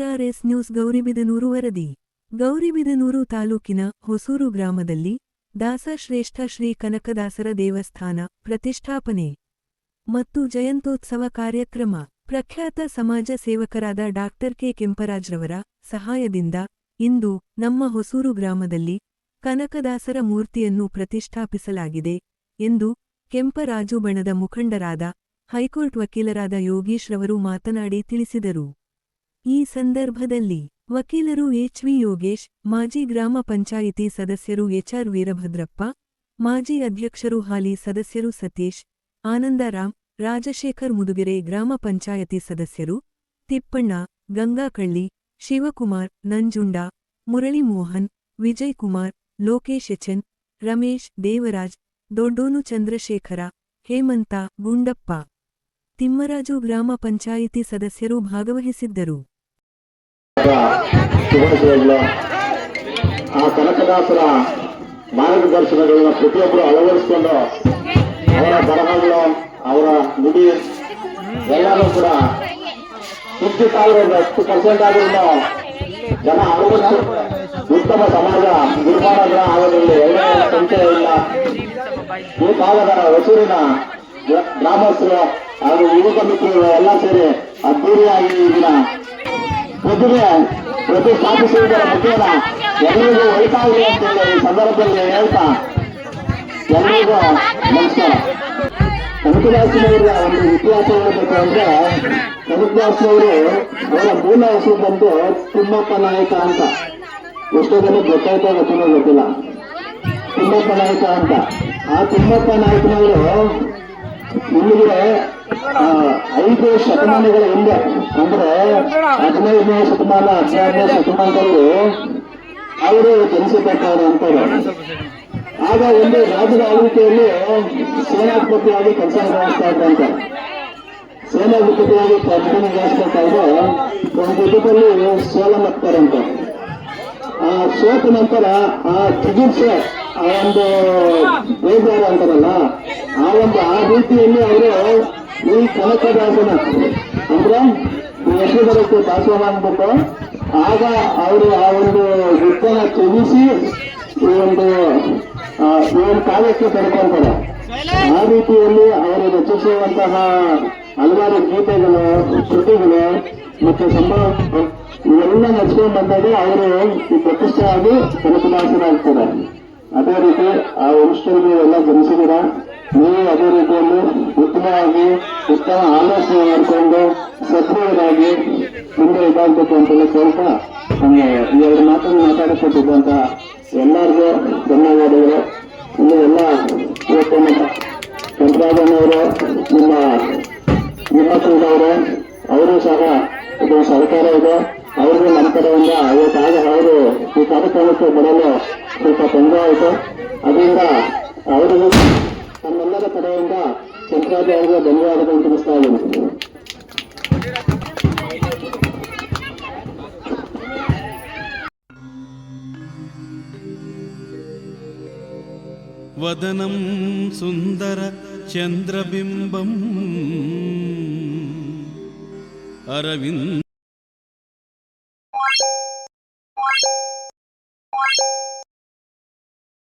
S news Gauribidanur ವರದಿ. ಗೌರಿಬಿದನೂರು ತಾಲೂಕಿನ ಹೊಸೂರು ಗ್ರಾಮದಲ್ಲಿ ದಾಸಶ್ರೇಷ್ಠ ಶ್ರೀ ಕನಕದಾಸರ ದೇವಸ್ಥಾನ ಪ್ರತಿಷ್ಠಾಪನೆ ಮತ್ತು ಜಯಂತೋತ್ಸವ ಕಾರ್ಯಕ್ರಮ. ಪ್ರಖ್ಯಾತ ಸಮಾಜ ಸೇವಕರಾದ ಡಾಕ್ಟರ್ ಕೆ ಕೆಂಪರಾಜ್ರವರ ಸಹಾಯದಿಂದ ಇಂದು ನಮ್ಮ ಹೊಸೂರು ಗ್ರಾಮದಲ್ಲಿ ಕನಕದಾಸರ ಮೂರ್ತಿಯನ್ನು ಪ್ರತಿಷ್ಠಾಪಿಸಲಾಗಿದೆ ಎಂದು ಕೆಂಪರಾಜು ಬಣದ ಮುಖಂಡರಾದ ಹೈಕೋರ್ಟ್ ವಕೀಲರಾದ ಯೋಗೀಶ್ರವರು ಮಾತನಾಡಿ ತಿಳಿಸಿದರು. ಈ ಸಂದರ್ಭದಲ್ಲಿ ವಕೀಲರು ಎಚ್ವಿ ಯೋಗೇಶ್, ಮಾಜಿ ಗ್ರಾಮ ಪಂಚಾಯಿತಿ ಸದಸ್ಯರು ಎಚ್ಆರ್ ವೀರಭದ್ರಪ್ಪ, ಮಾಜಿ ಅಧ್ಯಕ್ಷರು ಹಾಲಿ ಸದಸ್ಯರು ಸತೀಶ್ ಆನಂದರಾಮ್ ರಾಜಶೇಖರ್ ಮುದುಗೆರೆ ಗ್ರಾಮ ಪಂಚಾಯತಿ ಸದಸ್ಯರು ತಿಪ್ಪಣ್ಣ, ಗಂಗಾಕಳ್ಳಿ, ಶಿವಕುಮಾರ್, ನಂಜುಂಡ ಮುರಳಿ ಮೋಹನ್ ವಿಜಯ್ ಕುಮಾರ್ ಲೋಕೇಶ್ ಎಚನ್ ರಮೇಶ್, ದೇವರಾಜ್, ದೊಡ್ಡೋನು ಚಂದ್ರಶೇಖರ, ಹೇಮಂತ, ಗುಂಡಪ್ಪ. ತಿಮ್ಮರಾಜು ಗ್ರಾಮ ಪಂಚಾಯಿತಿ ಸದಸ್ಯರು ಭಾಗವಹಿಸಿದ್ದರು. ಆ ಕನಕದಾಸರ ಮಾರ್ಗದರ್ಶನಗಳನ್ನ ಪ್ರತಿಯೊಬ್ಬರು ಅಳವಡಿಸಿಕೊಂಡು ಅವರ ಬರಹಗಳು, ಅವರ ನುಡಿ ಎಲ್ಲರೂ ಕೂಡ ಫಿಫ್ಟಿ ಸಾವಿರದ ಹತ್ತು ಪರ್ಸೆಂಟ್ ಜನ ಅಳವಡಿಸಿ ಉತ್ತಮ ಸಮಾಜ ನಿರ್ಮಾಣ ಆಗೋದ್ರಲ್ಲಿ ಎಲ್ಲರ ಸಂಖ್ಯೆ ಇಲ್ಲ ಈ ಹೊಸೂರಿನ ಗ್ರ- ಗ್ರಾಮಸ್ಥರು ಹಾಗೂ ಯುವಕ ಮಿತ್ರರು ಎಲ್ಲ ಸೇರಿ ಅದ್ದೂರಿಯಾಗಿ ಈ ದಿನ ಪ್ರತಿಭೆ ಪ್ರತಿಷ್ಠಾಪಿಸುವುದರ ಮುಖೇನ ಎಲ್ಲರಿಗೂ ಒಳಿತಾಗಲಿ ಅಂತೇಳಿ ಈ ಸಂದರ್ಭದಲ್ಲಿ ಹೇಳ್ತಾ ಎಲ್ಲರಿಗೂ ನಮಸ್ಕಾರ. ಕನಕದಾಸನವರ ಒಂದು ಇತಿಹಾಸ ಹೇಳಬೇಕು ಅಂದ್ರೆ, ಕನಕದಾಸನವರು ಅವರ ಮೂಲ ಹೆಸರು ಬಂದು ತಿಮ್ಮಪ್ಪ ನಾಯಕ ಅಂತ. ಎಷ್ಟೋ ಜನ ಗೊತ್ತಾಯ್ತಾ ಗೊತ್ತಿಲ್ಲ ಗೊತ್ತಿಲ್ಲ. ತಿಮ್ಮಪ್ಪ ನಾಯಕ ಅಂತ. ಆ ತಿಮ್ಮಪ್ಪ ನಾಯಕನವರು ಇಲ್ಲಿಗೆ ಐದು ಶತಮಾನಗಳ ಹಿಂದೆ, ಅಂದ್ರೆ ಹದಿನೈದನೇ ಶತಮಾನ, ಹದಿನಾರನೇ ಶತಮಾನದಲ್ಲಿ ಅವರು ಜನಿಸಬೇಕಾದ ಅಂತಾರೆ ಆಗ ಒಂದು ರಾಜ್ಯದ ಆಳ್ವಿಕೆಯಲ್ಲಿ ಸೇನಾಧಿಪತಿಯಾಗಿ ಕೆಲಸ ನಿರ್ವಹಿಸ್ತಾ ಇದ್ದಂತೆ ಸೇನಾಧಿಪತಿಯಾಗಿ ಕೆಲಸ ನಿರ್ವಹಿಸ್ತಾ ಇದ್ರೆ ಒಂದು ಯುದ್ಧದಲ್ಲಿ ಸೋಲನ್ನಪ್ತಾರಂತೆ ಆ ಸೋತ ನಂತರ ಆ ಚಿಕಿತ್ಸೆ ಆ ಒಂದು ಬೇಜಾರು ಅಂತಾರಲ್ಲ, ಆ ಒಂದು ಆ ರೀತಿಯಲ್ಲಿ ಅವರು ಈ ಕನಕದಾಸನ ಅಂದ್ರೆ ಬರುತ್ತೆ ದಾಸೋಹ ಅಂದ್ಬಿಟ್ಟು ಆಗ ಅವರು ಆ ಒಂದು ಯುದ್ಧನ ತ್ಯಜಿಸಿ ಈ ಒಂದು ಒಂದು ಕಾಲಕ್ಕೆ ಪಡ್ಕೊಂತಾರೆ ಆ ರೀತಿಯಲ್ಲಿ ಅವರು ರಚಿಸುವಂತಹ ಹಲವಾರು ಗೀತೆಗಳು, ಕೃತಿಗಳು ಮತ್ತು ಸಂಭವ ಇವೆಲ್ಲ ನಡ್ಸ್ಕೊಂಡು ಬಂದಾಗ ಅವರು ಈ ಪ್ರತಿಷ್ಠೆಯಾಗಿ ಕನಕದಾಸರಾಗ್ತಾರೆ ಅದೇ ರೀತಿ ಆ ವಂಶದಲ್ಲಿ ಎಲ್ಲ ಜನಿಸಿದಿರ ನೀವು ಅದೇ ರೀತಿಯಲ್ಲಿ ಉತ್ತಮವಾಗಿ, ಉತ್ತಮ ಆಲೋಚನೆ ಮಾಡಿಕೊಂಡು ಸಕ್ರಿಯರಾಗಿ ಮುಂದೆ ಇದಾಗಬೇಕು ಅಂತೆಲ್ಲ ಕೇಳ್ತಾ ನಮಗೆ ಈ ಎರಡು ಮಾತನ್ನು ಮಾತಾಡಿಕೊಟ್ಟಿದ್ದಂತ ಎಲ್ಲರಿಗೂ ಧನ್ಯವಾದಗಳು. ಇನ್ನು ಎಲ್ಲ ಚಂದ್ರಾಜನವರು ನಿಮ್ಮ ನಿಮ್ಮ ಅವರು ಅವರು ಸಹ ಇದು ಸರ್ಕಾರ ಇದೆ. ಅವ್ರಿಗೂ ನಮ್ಮ ಕಡೆಯಿಂದ ಇವತ್ತಾಗ ಅವರು ಈ ಕಾರ್ಯಕ್ರಮಕ್ಕೆ ಬರಲು ಸ್ವಲ್ಪ ತೊಂದರೆ ಆಯಿತು. ಅದರಿಂದ ಅವರಿಗೂ సహాయంగా శంకరాచార్య ధన్యవాదాలు తెలుపుస్తాను వదనం సుందర చంద్రబింబం అరవింద